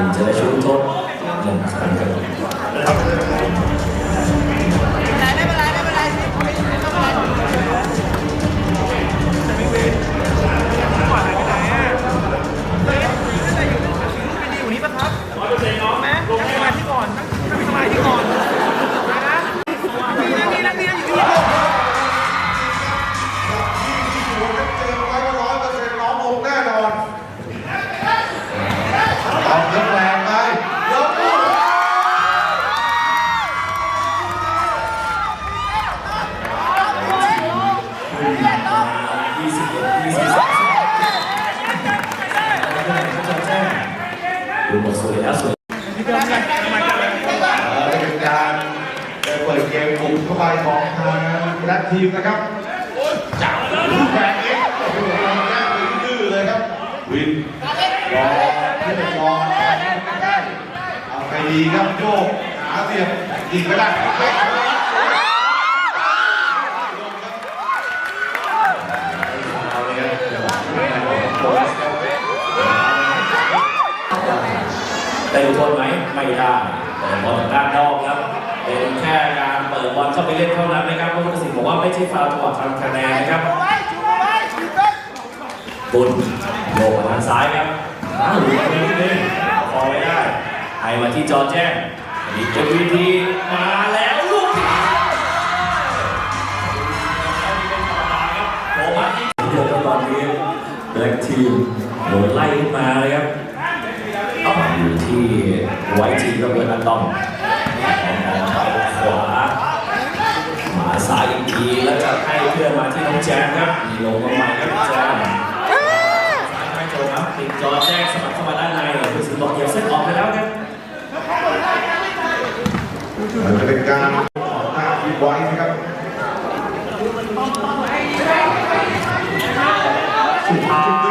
ถึงจะได้ เริ่มดูหมดสวยแล้วสวยเป็นการเปิดเกมบุกเข้าไปของทางนักทีมนะครับจับลูกแบกเอ็กซ์โอ้โหแย่ถึงดื้อเลยครับ วินรอเพื่อนรอเอาไปดีครับโยกหาเสียบยิงไปได้ ได้ดูโทษไหมไม่ได้เปิดบอลจากด้านนอกครับเป็นแค่การเปิดบอลเข้าไปเล่นเท่านั้นนะครับผู้ตัดสินบอกว่าไม่ใช่ฟาวล์จังหวะทำคะแนนนะครับไว้ชูไว้ชูเต้นบุญโยกทางซ้ายครับอ้าวหลุดไปนิดนึงพอไม่ได้ให้มาที่จอแจ้งอีกจะวีทีมาแล้วลูกโอ้มาที่เดี๋ยวตอนนี้แบล็กทีมโดนไล่ขึ้นมาเลยครับ ไวทีระเบิดอันตอมขวามาซ้ายอีกทีแล้วจะให้เพื่อนมาที่น้องแจมครับมีลงมาใหม่ครับแจมไม่โจครับติดจอแจ้งสมัครเข้ามาด้านในรู้สึกบอกเหยียบเส้นออกไปแล้วครับมันจะเป็นการของทางทีมไว้นะครับสุดท้าย